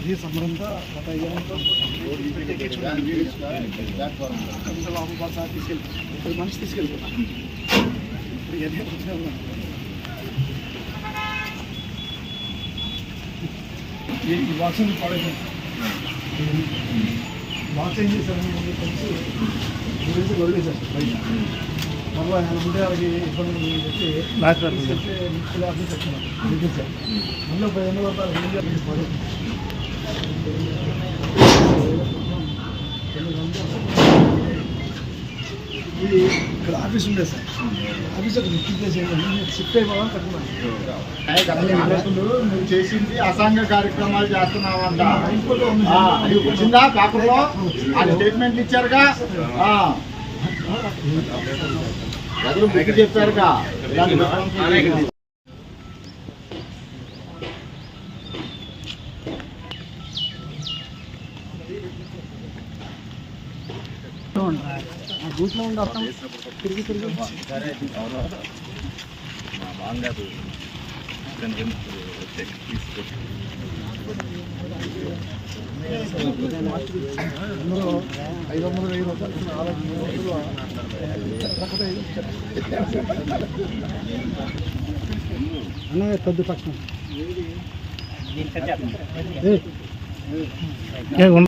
ఇది సమరంతా గత లాభం బాగా తీసుకెళ్ళి. ఇప్పుడు మనిషి తీసుకెళ్ళిపోతా ఇప్పుడు ఇవన్నీ ఈ ఈ బాక్స్ పడేసాను బాక్స్ ఏం చేశారు ముందు తెలిసి గురించి వదిలేశారు బయట. మళ్ళీ ఆయన ఉంటే వాళ్ళకి ఉన్నాయని చెప్పి తీసుకెళ్తే మున్సిపల్ ఆఫీస్ వచ్చినారు పిలిపించారు మళ్ళీ ఎన్నో రూపాయలు పడేది ఇది ఇక్కడ ఆఫీస్ ఉండే సార్. ఆఫీస్ అక్కడ విజిట్ చేసి షిఫ్ట్ అయిపోవాలని కట్టుకున్నాను నువ్వు చేసింది అసాంఘ కార్యక్రమాలు అది వచ్చిందా? పేపర్లో అది స్టేట్మెంట్లు ఇచ్చారుగా? చెప్పారుగా. ఇలాంటి విధ్వంసం గూట్లో ఉండి వస్తాం తిరిగి తిరిగి. అందరూ ఐదు వందలు వెయ్యి రూపాయలు నాలుగు వందలు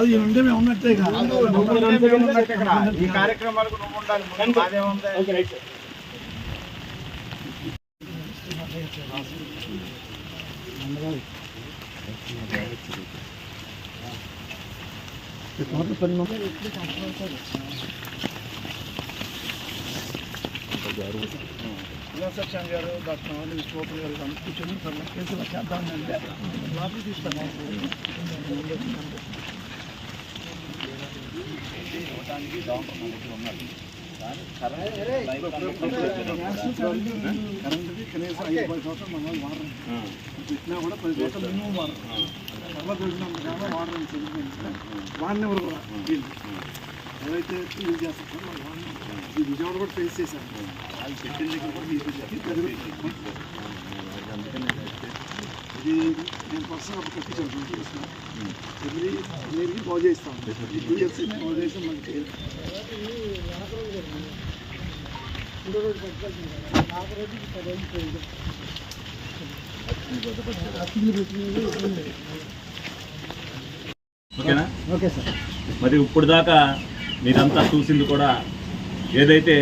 కాదు ఈ ఉంటే మేము ఉన్నట్టే కాదు. ఈ కార్యక్రమాలకు నువ్వు ఉండాలి ముందు మాదేముంది? టోటల్ పది మంది సెక్షన్ గారు డాక్టర్ వాళ్ళు విష్ణుగోపాల్ గారు అందరూ కూర్చొని సార్ కేసులు చేద్దామని అంటే లోపలికి తీసుకున్నాం కరెంట్కి కనీసం ఐదు పది సంవత్సరాలు మన వాళ్ళు వాడరు పెట్టినా కూడా పది సంవత్సరాలు మినిమం వాడరు. కళ్ళ కొట్టినంత కాలం వాడరు వాడినెవరు కూడా? వీళ్ళు. ఏవైతే యూజ్ చేస్తారో వాళ్ళు వాడిని. ఈ విజయవాడ కూడా ఫేస్ చేశారు. వాళ్ళు పెట్టిన దగ్గర కూడా తీసుకొచ్చారు ఇది నేను పర్సనల్ అప్పుడు కట్టించాను ట్వంటీ ఇయర్స్ ఎవ్రీ ఇయర్కి బాగు చేస్తాం ఈ టూ ఇయర్స్ బాగు చేసి మనకి ఓకేనా ఓకే సార్ మరి ఇప్పుడు దాకా మీరంతా చూసింది కూడా ఏదైతే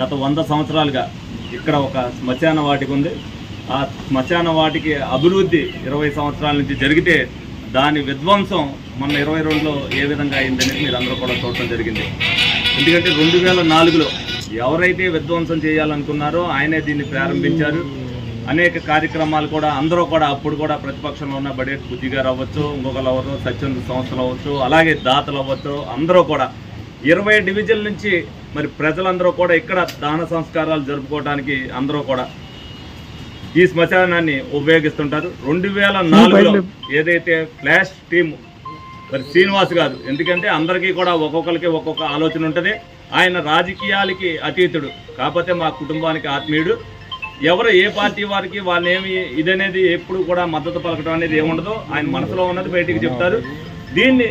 గత వంద సంవత్సరాలుగా ఇక్కడ ఒక శ్మశాన వాటికి ఉంది ఆ శ్మశాన వాటికి అభివృద్ధి ఇరవై సంవత్సరాల నుంచి జరిగితే దాని విధ్వంసం మొన్న ఇరవై రెండులో ఏ విధంగా అయిందనేది మీరు అందరూ కూడా చూడటం జరిగింది. ఎందుకంటే రెండు వేల నాలుగులో ఎవరైతే విధ్వంసం చేయాలనుకున్నారో ఆయనే దీన్ని ప్రారంభించారు. అనేక కార్యక్రమాలు కూడా అందరూ కూడా అప్పుడు కూడా ప్రతిపక్షంలో ఉన్న బడేట్ బుద్ధి గారు అవ్వచ్చు ఇంకొకరు అవ్వచ్చు స్వచ్ఛంద సంస్థలు అవ్వచ్చు అలాగే దాతలు అవ్వచ్చు అందరూ కూడా ఇరవై డివిజన్ నుంచి మరి ప్రజలందరూ కూడా ఇక్కడ దాన సంస్కారాలు జరుపుకోవడానికి అందరూ కూడా ఈ శ్మశానాన్ని ఉపయోగిస్తుంటారు. రెండు వేల నాలుగులో ఏదైతే ఫ్లాష్ టీమ్ మరి శ్రీనివాస్ గారు ఎందుకంటే అందరికీ కూడా ఒక్కొక్కరికి ఒక్కొక్క ఆలోచన ఉంటుంది. ఆయన రాజకీయాలకి అతీతుడు కాకపోతే మా కుటుంబానికి ఆత్మీయుడు. ఎవరు ఏ పార్టీ వారికి వాళ్ళేమి ఇదనేది ఎప్పుడు కూడా మద్దతు పలకడం అనేది ఏముండదు. ఆయన మనసులో ఉన్నది బయటికి చెప్తారు. దీన్ని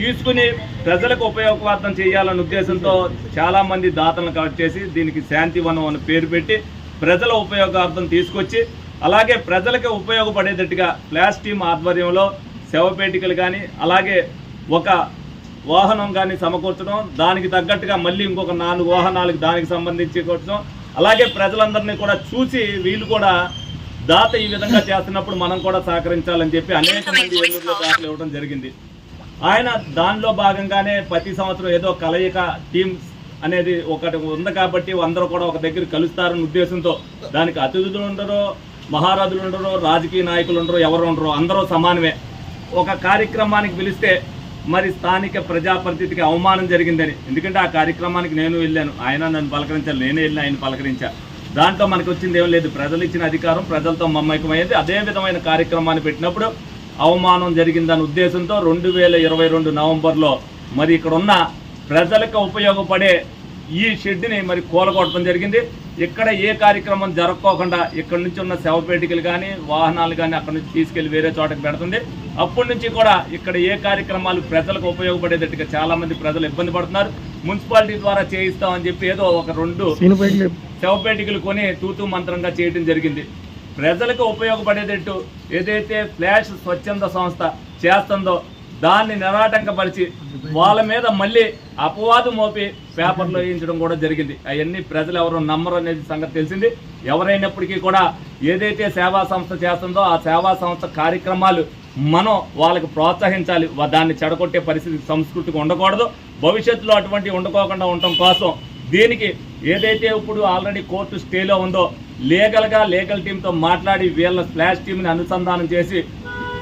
తీసుకుని ప్రజలకు ఉపయోగవాదం చేయాలన్న ఉద్దేశంతో చాలా మంది దాతలను కలెక్ట్ చేసి దీనికి శాంతి వనం అని పేరు పెట్టి ప్రజల ఉపయోగార్థం తీసుకొచ్చి అలాగే ప్రజలకు ఉపయోగపడేటట్టుగా ఫ్లాష్ టీమ్ ఆధ్వర్యంలో శవపేటికలు కానీ అలాగే ఒక వాహనం కానీ సమకూర్చడం దానికి తగ్గట్టుగా మళ్ళీ ఇంకొక నాలుగు వాహనాలకు దానికి సంబంధించి కూర్చడం అలాగే ప్రజలందరినీ కూడా చూసి వీళ్ళు కూడా దాత ఈ విధంగా చేస్తున్నప్పుడు మనం కూడా సహకరించాలని చెప్పి అనేక మంది ఏలూరులో దాతలు ఇవ్వడం జరిగింది. ఆయన దానిలో భాగంగానే ప్రతి సంవత్సరం ఏదో కలయిక టీమ్స్ అనేది ఒకటి ఉంది కాబట్టి అందరూ కూడా ఒక దగ్గర కలుస్తారని ఉద్దేశంతో దానికి అతిథులు ఉండరు మహారాజులు ఉండరు రాజకీయ నాయకులు ఉండరు ఎవరు ఉండరు అందరూ సమానమే. ఒక కార్యక్రమానికి పిలిస్తే మరి స్థానిక ప్రజాప్రతినిధికి అవమానం జరిగిందని. ఎందుకంటే ఆ కార్యక్రమానికి నేను వెళ్ళాను. ఆయన నన్ను పలకరించాను నేనే వెళ్ళిన ఆయన పలకరించా. దాంట్లో మనకు వచ్చింది ఏం లేదు. ప్రజలు ఇచ్చిన అధికారం ప్రజలతో మమ్మకమయ్యేది అదే విధమైన కార్యక్రమాన్ని పెట్టినప్పుడు అవమానం జరిగిందన్న ఉద్దేశంతో రెండు వేల ఇరవై రెండు నవంబర్లో మరి ఇక్కడ ఉన్న ప్రజలకు ఉపయోగపడే ఈ షెడ్ని మరి కూలగొట్టడం జరిగింది. ఇక్కడ ఏ కార్యక్రమం జరగకోకుండా ఇక్కడ నుంచి ఉన్న శవపేటికలు కానీ వాహనాలు కానీ అక్కడ నుంచి తీసుకెళ్ళి వేరే చోటకి పెడుతుంది. అప్పటి నుంచి కూడా ఇక్కడ ఏ కార్యక్రమాలు ప్రజలకు ఉపయోగపడేటట్టుగా చాలా మంది ప్రజలు ఇబ్బంది పడుతున్నారు. మున్సిపాలిటీ ద్వారా చేయిస్తామని చెప్పి ఏదో ఒక రెండు శవపేటికలు కొని తూతూ మంత్రంగా చేయడం జరిగింది. ప్రజలకు ఉపయోగపడేటట్టు ఏదైతే ఫ్లాష్ స్వచ్ఛంద సంస్థ చేస్తుందో దాన్ని నిరాటంకపరిచి వాళ్ళ మీద మళ్ళీ అపవాదు మోపి పేపర్లో వేయించడం కూడా జరిగింది. అవన్నీ ప్రజలు ఎవరు నమ్మరు అనేది సంగతి తెలిసింది. ఎవరైనప్పటికీ కూడా ఏదైతే సేవా సంస్థ చేస్తుందో ఆ సేవా సంస్థ కార్యక్రమాలు మనం వాళ్ళకి ప్రోత్సహించాలి. దాన్ని చెడగొట్టే పరిస్థితి సంస్కృతికి ఉండకూడదు. భవిష్యత్తులో అటువంటి ఉండకోకుండా ఉండటం కోసం దీనికి ఏదైతే ఇప్పుడు ఆల్రెడీ కోర్టు స్టేలో ఉందో లీగల్గా లీగల్ టీంతో మాట్లాడి వీళ్ళ స్ప్లాష్ టీంని అనుసంధానం చేసి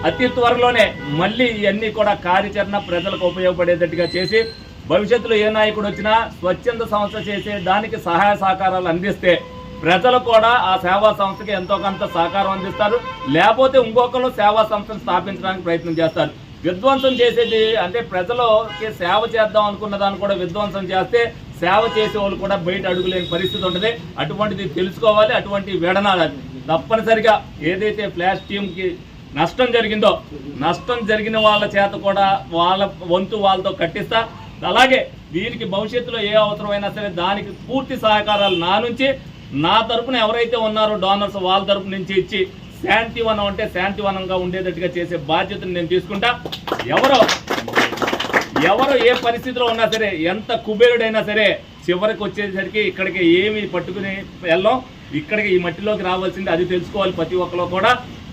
అతి త్వరలోనే మళ్ళీ ఇవన్నీ కూడా కార్యాచరణ ప్రజలకు ఉపయోగపడేటట్టుగా చేసి భవిష్యత్తులో ఏ నాయకుడు వచ్చినా స్వచ్ఛంద సంస్థ చేసే దానికి సహాయ సహకారాలు అందిస్తే ప్రజలు కూడా ఆ సేవా సంస్థకి ఎంతో కొంత సహకారం అందిస్తారు. లేకపోతే ఇంకొకరు సేవా సంస్థను స్థాపించడానికి ప్రయత్నం చేస్తారు. విధ్వంసం చేసేది అంటే ప్రజలకి సేవ చేద్దాం అనుకున్న దాన్ని కూడా విధ్వంసం చేస్తే సేవ చేసే వాళ్ళు కూడా బయట అడుగులేని పరిస్థితి ఉంటుంది. అటువంటిది తెలుసుకోవాలి అటువంటి విడనాలి తప్పనిసరిగా ఏదైతే ఫ్లాష్ టీంకి నష్టం జరిగిందో నష్టం జరిగిన వాళ్ళ చేత కూడా వాళ్ళ వంతు వాళ్ళతో కట్టిస్తా. అలాగే దీనికి భవిష్యత్తులో ఏ అవసరమైనా సరే దానికి పూర్తి సహకారాలు నా నుంచి నా తరపున ఎవరైతే ఉన్నారో డోనర్స్ వాళ్ళ తరపు నుంచి ఇచ్చి శాంతివనం అంటే శాంతివనంగా ఉండేటట్టుగా చేసే బాధ్యతను నేను తీసుకుంటా. ఎవరో ఎవరు ఏ పరిస్థితిలో ఉన్నా సరే ఎంత కుబేరుడైనా సరే చివరికి వచ్చేసరికి ఇక్కడికి ఏమి పట్టుకుని వెళ్ళం. ఇక్కడికి ఈ మట్టిలోకి రావాల్సింది అది తెలుసుకోవాలి ప్రతి ఒక్కరు కూడా.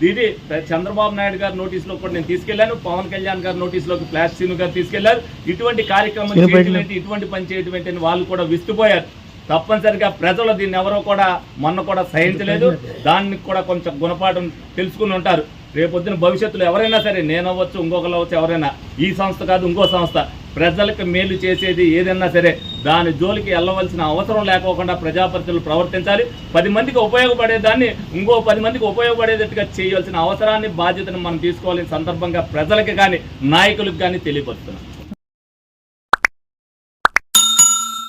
ఇది చంద్రబాబు నాయుడు గారి నోటీసులో కూడా నేను తీసుకెళ్ళాను పవన్ కళ్యాణ్ గారి నోటీసులోకి ఫ్లాష్ సీను గారు తీసుకెళ్ళారు ఇటువంటి కార్యక్రమం చేయటం ఏంటి, ఇటువంటి పని చేయటం ఏంటి అని వాళ్ళు కూడా విస్తుపోయారు. తప్పనిసరిగా ప్రజలు దీన్ని ఎవరో కూడా మొన్న కూడా సహించలేదు. దాన్ని కూడా కొంచెం గుణపాఠం తెలుసుకుని ఉంటారు. రేపొద్దున భవిష్యత్తులో ఎవరైనా సరే నేను అవ్వచ్చు ఇంకొకరు అవ్వచ్చు ఎవరైనా. ఈ సంస్థ కాదు ఇంకో సంస్థ. ప్రజలకు మేలు చేసేది ఏదైనా సరే దాని జోలికి వెళ్ళవలసిన అవసరం లేకోకుండా ప్రజాప్రతినిధులు ప్రవర్తించాలి. పది మందికి ఉపయోగపడేదాన్ని ఇంకో పది మందికి ఉపయోగపడేటట్టుగా చేయవలసిన అవసరాన్ని బాధ్యతను మనం తీసుకోవాలని సందర్భంగా ప్రజలకు కానీ నాయకులకు కానీ తెలియపరుస్తున్నాం.